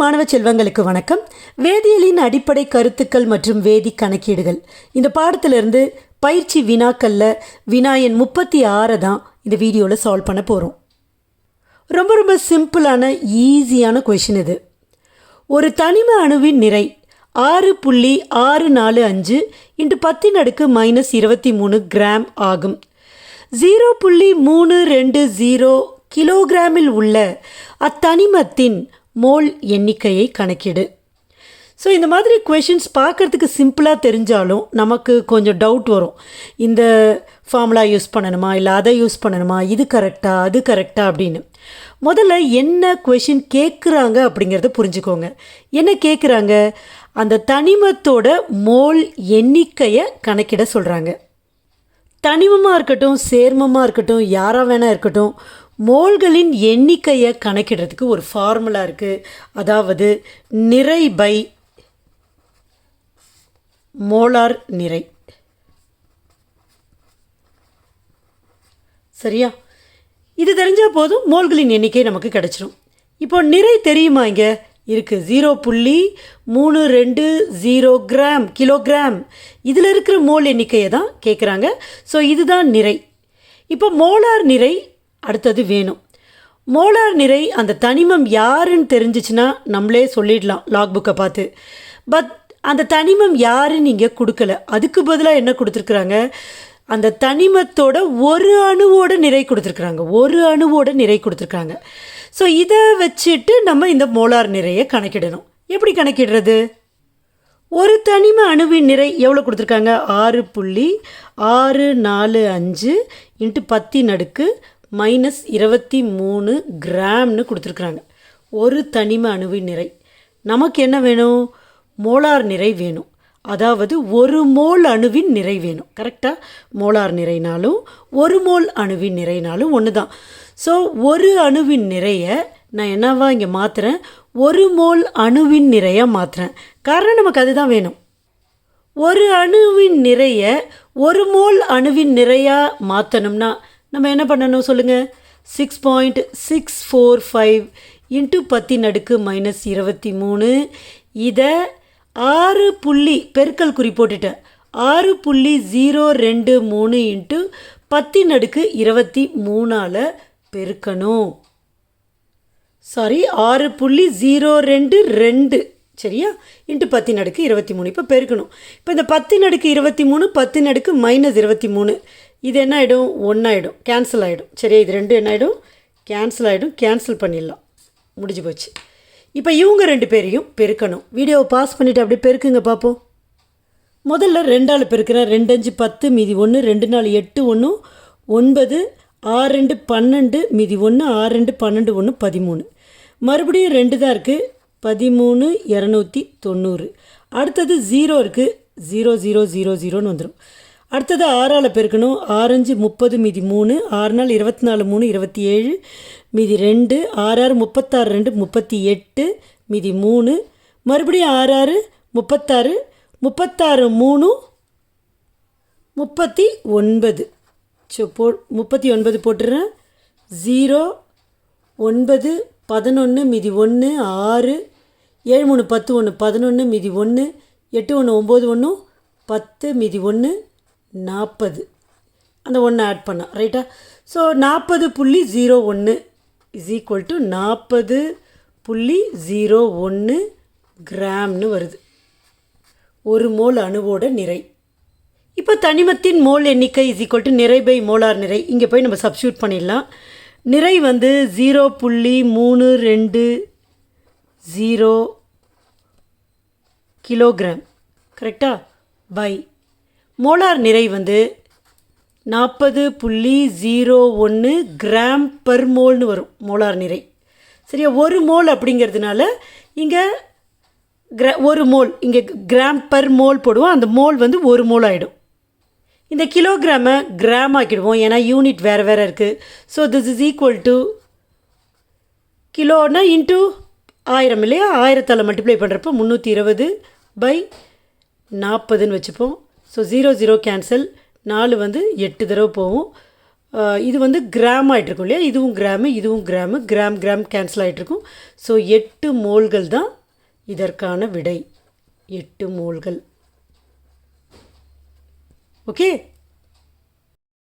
மாணவ செல்வங்களுக்கு வணக்கம். வேதியியலின் அடிப்படை கருத்துக்கள் மற்றும் வேதி கணக்கீடுகள். இந்த பாடத்திலிருந்து பயிற்சி வினாக்களில் வினா எண் முப்பத்தி ஆறை தான் இந்த வீடியோவில் சால்வ் பண்ண போகிறோம் ரொம்ப ரொம்ப சிம்பிளான ஈஸியான கொஷின் இது. ஒரு தனிம அணுவின் நிறை ஆறு புள்ளி ஆறு நாலு அஞ்சு இன்ட்டு பத்தின் அடுக்கு மைனஸ் இருபத்தி மூணு கிராம் ஆகும். ஜீரோ புள்ளி மூணு ரெண்டு ஜீரோ கிலோகிராமில் உள்ள அத்தனிமத்தின் மோல் எண்ணிக்கையை கணக்கிடு. ஸோ இந்த மாதிரி கொஷின்ஸ் பார்க்குறதுக்கு சிம்பிளாக தெரிஞ்சாலும் நமக்கு கொஞ்சம் டவுட் வரும். இந்த ஃபார்முலா யூஸ் பண்ணணுமா? இல்லை அதை யூஸ் பண்ணணுமா? இது கரெக்டாக அது கரெக்டாக அப்படின்னு. முதல்ல என்ன கொஷின் கேட்குறாங்க அப்படிங்கிறத புரிஞ்சுக்கோங்க. என்ன கேட்குறாங்க? அந்த தனிமத்தோட மோல் எண்ணிக்கையை கணக்கிட சொல்கிறாங்க தனிமமாக இருக்கட்டும் சேர்மமாக இருக்கட்டும் யாராக வேணால் இருக்கட்டும் மோல்களின் எண்ணிக்கையை கணக்கிடுறதுக்கு ஒரு ஃபார்முலா இருக்குது அதாவது நிறை பை மோலார் நிறை. சரியா? இது தெரிஞ்சால் போதும் மோல்களின் எண்ணிக்கை நமக்கு கிடச்சிரும். இப்போ நிறை தெரியுமா இங்கே? இருக்குது ஜீரோ புள்ளி மூணு ரெண்டு ஜீரோ கிராம் கிலோகிராம் இதில் இருக்கிற மோல் எண்ணிக்கையை தான் கேட்குறாங்க ஸோ இதுதான் நிறை. இப்போ மோலார் நிறை அடுத்தது வேணும். மோலார் நிறை அந்த தனிமம் யாருன்னு தெரிஞ்சிச்சுன்னா நம்மளே சொல்லிடலாம் லாக் புக்கை பார்த்து. பட் அந்த தனிமம் யாருன்னு இங்கே கொடுக்கல. அதுக்கு பதிலாக என்ன கொடுத்துருக்குறாங்க? அந்த தனிமத்தோட ஒரு அணுவோட நிறை கொடுத்துருக்குறாங்க. ஒரு அணுவோட நிறை கொடுத்துருக்காங்க ஸோ இதை வச்சுட்டு நம்ம இந்த மோலார் நிறையை கணக்கிடணும். எப்படி கணக்கிடுறது? ஒரு தனிம அணுவின் நிறை எவ்வளோ கொடுத்துருக்காங்க? ஆறு புள்ளி ஆறு நாலு அஞ்சு இன்ட்டு பத்தின் அடுக்கு மைனஸ் இருபத்தி மூணு கிராம்னு கொடுத்துருக்குறாங்க. ஒரு தனிம அணுவின் நிறை. நமக்கு என்ன வேணும்? மோலார் நிறை வேணும். அதாவது ஒரு மோல் அணுவின் நிறை வேணும். கரெக்டாக மோலார் நிறைனாலும் ஒரு மோல் அணுவின் நிறைனாலும் ஒன்று தான் ஸோ ஒரு அணுவின் நிறையை நான் என்னவா இங்கே மாற்றுறேன் ஒரு மோல் அணுவின் நிறையாக மாற்றுறேன் காரணம் நமக்கு அதுதான் வேணும். ஒரு அணுவின் நிறைய ஒரு மோல் அணுவின் நிறையாக மாற்றணும்னா நம்ம என்ன பண்ணணும் சொல்லுங்கள் six point six four five into பத்தின் அடுக்கு மைனஸ் இருபத்தி மூணு. இதை ஆறு புள்ளி பெருக்கல் குறி போட்டுட்டேன். ஆறு புள்ளி ஜீரோ ரெண்டு மூணு இன்ட்டு பத்தின் அடுக்கு இருபத்தி மூணால் பெருக்கணும். சாரி ஆறு புள்ளி ஜீரோ ரெண்டு ரெண்டு. சரியா? இன்ட்டு பத்தின் அடுக்கு இருபத்தி மூணு. இப்போ பெருக்கணும். இப்போ இந்த பத்தின் அடுக்கு இருபத்தி மூணு பத்தின் அடுக்கு மைனஸ் இருபத்தி மூணு. இது என்ன ஆகிடும் ஒன்றாயிடும் கேன்சல் ஆகிடும் சரியா இது ரெண்டு என்ன ஆகிடும் கேன்சல் ஆகிடும் கேன்சல் பண்ணிடலாம். முடிஞ்சு போச்சு. இப்போ இவங்க ரெண்டு பேரையும் பெருக்கணும். வீடியோவை பாஸ் பண்ணிவிட்டு அப்படியே பெருக்குங்க பார்ப்போம் முதல்ல ரெண்டாள் பெருக்கிறேன் ரெண்டு அஞ்சு பத்து மீதி ஒன்று ரெண்டு நாலு எட்டு ஒன்று ஒன்பது ஆறு ரெண்டு பன்னெண்டு மீதி ஒன்று ஆறு ரெண்டு பன்னெண்டு ஒன்று பதிமூணு. மறுபடியும் ரெண்டு தான் இருக்குது பதிமூணு இரநூத்தி தொண்ணூறு. அடுத்தது ஜீரோ இருக்குது ஜீரோ ஜீரோ ஜீரோ ஜீரோன்னு வந்துடும் அடுத்தது ஆறால் பெருக்கணும். ஆறஞ்சு முப்பது மீதி மூணு ஆறு நாள் இருபத்தி நாலு மூணு இருபத்தி ஏழு மீதி ரெண்டு ஆறு ஆறு முப்பத்தாறு ரெண்டு முப்பத்தி எட்டு மீதி மூணு. மறுபடியும் ஆறு ஆறு முப்பத்தாறு முப்பத்தாறு மூணு முப்பத்தி ஒன்பது. ஸோ போ முப்பத்தி ஒன்பது போட்டுறேன். ஜீரோ ஒன்பது பதினொன்று மீதி ஒன்று ஆறு ஏழு மூணு பத்து ஒன்று பதினொன்று மீதி ஒன்று எட்டு ஒன்று ஒம்பது ஒன்று பத்து மீதி ஒன்று நாற்பது. அந்த ஒன்று ஆட் பண்ண ரைட்டா ஸோ நாற்பது புள்ளி ஜீரோ ஒன்று இஸ் ஈக்குவல் டு நாற்பது புள்ளி ஜீரோ ஒன்று கிராம்னு வருது. ஒரு மோல் அணுவோட நிறை. இப்போ தனிமத்தின் மோல் எண்ணிக்கை இஸ் ஈக்குவல் டு நிறை பை மோலார் நிறை. இங்கே போய் நம்ம சப்ஸ்டியூட் பண்ணிடலாம். நிறை வந்து ஜீரோ புள்ளி மூணு ரெண்டு ஜீரோ கிலோகிராம் கரெக்டா பை மோலார் நிறை வந்து நாற்பது புள்ளி ஜீரோ ஒன்று கிராம் பர் மோல்னு வரும் மோலார் நிறை. சரியா? ஒரு மோல் அப்படிங்கிறதுனால இங்கே கிரா ஒரு மோல் இங்கே கிராம் பர் மோல் போடுவோம். அந்த மோல் வந்து ஒரு மோல் ஆகிடும் இந்த கிலோகிராமை கிராம் ஆக்கிடுவோம். ஏன்னா யூனிட் வேறு வேறு இருக்குது so this is equal to Khilona into ஆயிரம் இல்லையா? ஆயிரத்தால் மல்டிப்ளை பண்ணுறப்போ முந்நூற்றி இருபது பை நாற்பதுன்னு வச்சுப்போம். ஸோ ஜீரோ ஜீரோ கேன்சல் நாலு வந்து எட்டு தடவை போகும். இது வந்து கிராம் ஆகிட்ருக்கும் இல்லையா? இதுவும் கிராமு இதுவும் கிராமு கிராம் கிராம் கேன்சல் ஆகிட்ருக்கும் ஸோ எட்டு மோல்கள் தான் இதற்கான விடை. எட்டு மோல்கள் ஓகே